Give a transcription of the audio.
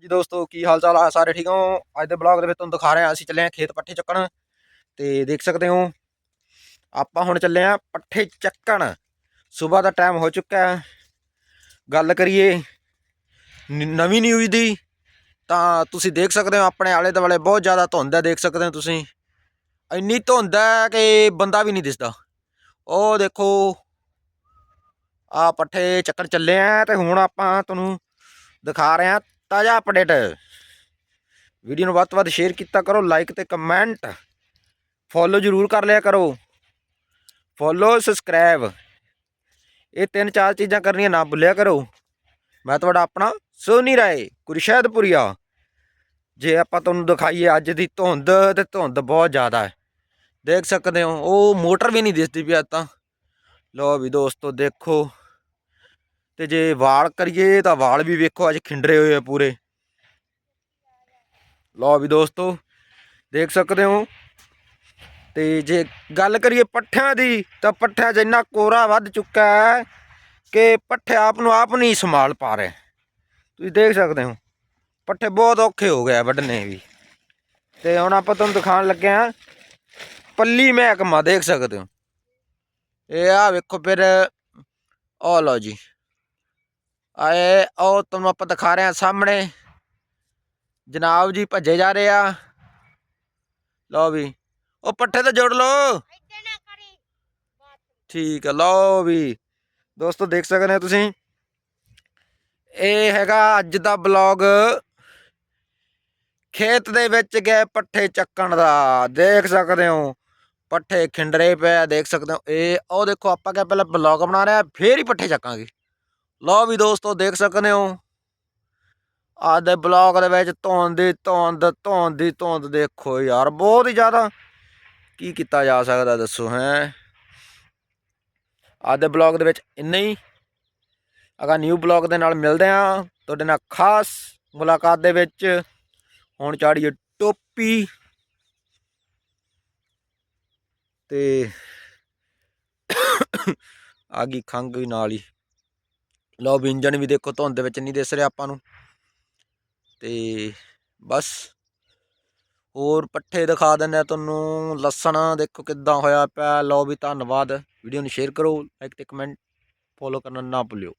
ਜੀ ਦੋਸਤੋ, ਕੀ ਹਾਲ ਚਾਲ ਆ? ਸਾਰੇ ਠੀਕ ਹੋ? ਅੱਜ ਦੇ ਬਲੌਗ ਦੇ ਵਿੱਚ ਤੁਹਾਨੂੰ ਦਿਖਾ ਰਹੇ ਹਾਂ ਅਸੀਂ ਚੱਲੇ ਹਾਂ ਖੇਤ ਪੱਠੇ ਚੱਕਣ। ਤੇ ਦੇਖ ਸਕਦੇ ਹੋ, ਆਪਾਂ ਹੁਣ ਚੱਲੇ ਹਾਂ ਪੱਠੇ ਚੱਕਣ। ਸਵੇਰ ਦਾ ਟਾਈਮ ਹੋ ਚੁੱਕਾ ਹੈ। ਗੱਲ ਕਰੀਏ, ਨ- ਨਵੀਂ ਨਿਊਜ਼ ਦੀ, ਤਾਂ ਤੁਸੀਂ ਦੇਖ ਸਕਦੇ ਹੋ, ਆਪਣੇ ਆਲੇ ਦੁਆਲੇ ਬਹੁਤ ਜ਼ਿਆਦਾ ਧੁੰਦ ਹੈ, ਦੇਖ ਸਕਦੇ ਹੋ ਤੁਸੀਂ। ਇੰਨੀ ਧੁੰਦ ਹੈ ਕਿ ਬੰਦਾ ਵੀ ਨਹੀਂ ਦਿਸਦਾ। ਉਹ ਦੇਖੋ ਆ ਪੱਠੇ ਚੱਕਣ ਚੱਲੇ ਆ ਤੇ ਹੁਣ ਆਪਾਂ ਤੁਹਾਨੂੰ ਦਿਖਾ ਰਹੇ ਹਾਂ ਤਾਜ਼ਾ ਅਪਡੇਟ ਵੀਡੀਓ ਨੂੰ ਵੱਧ ਤੋਂ ਵੱਧ ਸ਼ੇਅਰ ਕੀਤਾ ਕਰੋ ਲਾਈਕ ਤੇ ਕਮੈਂਟ ਫੋਲੋ ਜ਼ਰੂਰ ਕਰ ਲਿਆ ਕਰੋ। ਫੋਲੋ ਸਬਸਕ੍ਰਾਈਬ ਇਹ ਤਿੰਨ ਚਾਰ ਚੀਜ਼ਾਂ ਕਰਨੀਆਂ ਨਾ ਭੁੱਲਿਆ ਕਰੋ। ਮੈਂ ਤੁਹਾਡਾ ਆਪਣਾ ਸੋਨੀ ਰਾਏ, ਕੁਰਸ਼ੈਦਪੁਰੀਆ। ਜੇ ਆਪਾਂ ਤੁਹਾਨੂੰ ਦਿਖਾਈਏ ਅੱਜ ਦੀ ਧੁੰਦ, ਤੇ ਧੁੰਦ ਬਹੁਤ ਜ਼ਿਆਦਾ ਹੈ। ਦੇਖ ਸਕਦੇ ਹੋ, ਉਹ ਮੋਟਰ ਵੀ ਨਹੀਂ ਦਿਸਦੀ ਪਿਆ ਤਾਂ। ਲੋ ਵੀ ਦੋਸਤੋ, ਦੇਖੋ। ਤੇ ਜੇ ਵਾਲ ਕਰੀਏ ਤਾਂ ਵਾਲ ਵੀ ਵੇਖੋ, ਅੱਜ ਖਿੰਡਰੇ ਹੋਏ ਆ ਪੂਰੇ। ਲਓ ਵੀ ਦੋਸਤੋ, ਦੇਖ ਸਕਦੇ ਹੋ? ਤੇ ਜੇ ਗੱਲ ਕਰੀਏ ਪੱਠਿਆਂ ਦੀ, ਤਾਂ ਪੱਠਿਆਂ 'ਚ ਇੰਨਾ ਕੋਰਾ ਵੱਧ ਚੁੱਕਾ ਹੈ ਕਿ ਪੱਠੇ ਆਪ ਨੂੰ ਆਪ ਨਹੀਂ ਸੰਭਾਲ ਪਾ ਰਹੇ। ਤੁਸੀਂ ਦੇਖ ਸਕਦੇ ਹੋ? ਪੱਠੇ ਬਹੁਤ ਔਖੇ ਹੋ ਗਏ ਆ ਵੱਢਣੇ ਵੀ। ਤੇ ਹੁਣ ਆਪਾਂ ਤੁਹਾਨੂੰ ਦਿਖਾਉਣ ਲੱਗੇ ਆ ਪੱਲੀ ਮਹਿਕਮਾ, ਦੇਖ ਸਕਦੇ ਹੋ? ਇਹ ਆ ਵੇਖੋ ਫਿਰ ਆ ਲਓ ਜੀ। ਆਏ ਉਹ ਤੁਹਾਨੂੰ ਆਪਾਂ ਦਿਖਾ ਰਹੇ ਹਾਂ ਸਾਹਮਣੇ। ਜਨਾਬ ਜੀ ਭੱਜੇ ਜਾ ਰਹੇ ਆ। ਲਓ ਵੀ ਉਹ ਪੱਠੇ ਤੇ ਜੋੜ ਲਓ। ਠੀਕ ਹੈ ਲਓ ਵੀ। ਦੋਸਤੋ ਦੇਖ ਸਕਦੇ ਹੋ ਤੁਸੀਂ। ਇਹ ਹੈਗਾ ਅੱਜ ਦਾ ਬਲੌਗ। ਖੇਤ ਦੇ ਵਿੱਚ ਗਏ ਪੱਠੇ ਚੱਕਣ ਦਾ। ਦੇਖ ਸਕਦੇ ਹੋ। ਪੱਠੇ ਖਿੰਡਰੇ ਪਏ ਦੇਖ ਸਕਦੇ ਹੋ। ਇਹ ਉਹ ਦੇਖੋ ਆਪਾਂ ਕਿਹਾ ਪਹਿਲਾਂ ਬਲੌਗ ਬਣਾ ਰਹੇ ਫੇਰ ਹੀ ਪੱਠੇ ਚੱਕਾਂਗੇ। ਲਓ ਵੀ ਦੋਸਤੋ, ਦੇਖ ਸਕਦੇ ਹੋ। ਅੱਜ ਦੇ ਬਲੌਗ ਦੇ ਵਿੱਚ ਧੁੰਦ ਦੀ ਧੁੰਦ ਧੁੰਦ ਦੀ ਧੁੰਦ, ਦੇਖੋ ਯਾਰ, ਬਹੁਤ ਹੀ ਜ਼ਿਆਦਾ। ਕੀ ਕੀਤਾ ਜਾ ਸਕਦਾ ਦੱਸੋ, ਹੈ? ਅੱਜ ਦੇ ਬਲੌਗ ਦੇ ਵਿੱਚ ਇੰਨਾ ਹੀ। ਅਗਾ ਨਿਊ ਬਲੌਗ ਦੇ ਨਾਲ ਮਿਲਦੇ ਆ ਤੁਹਾਡੇ ਨਾਲ ਖਾਸ ਮੁਲਾਕਾਤ ਦੇ ਵਿੱਚ ਹੁਣ ਚਾੜੀਏ ਟੋਪੀ। ਤੇ ਆ ਗਈ ਖੰਗ ਨਾਲ ਹੀ। ਲਓ ਵੀ ਇੰਜਣ ਵੀ ਦੇਖੋ ਧੁੰਦ ਦੇ ਵਿੱਚ ਨਹੀਂ ਦਿਸ ਰਿਹਾ ਆਪਾਂ ਨੂੰ। ਤੇ ਬਸ। ਹੋਰ ਪੱਠੇ ਦਿਖਾ ਦਿੰਦੇ ਆ ਤੁਹਾਨੂੰ, ਲਸਣ ਦੇਖੋ ਕਿੱਦਾਂ ਹੋਇਆ ਪਿਆ। ਲਓ ਵੀ ਧੰਨਵਾਦ। ਵੀਡੀਓ ਨੂੰ ਸ਼ੇਅਰ ਕਰੋ, ਲਾਈਕ ਤੇ ਕਮੈਂਟ ਫੋਲੋ ਕਰਨਾ ਨਾ ਭੁੱਲਿਓ।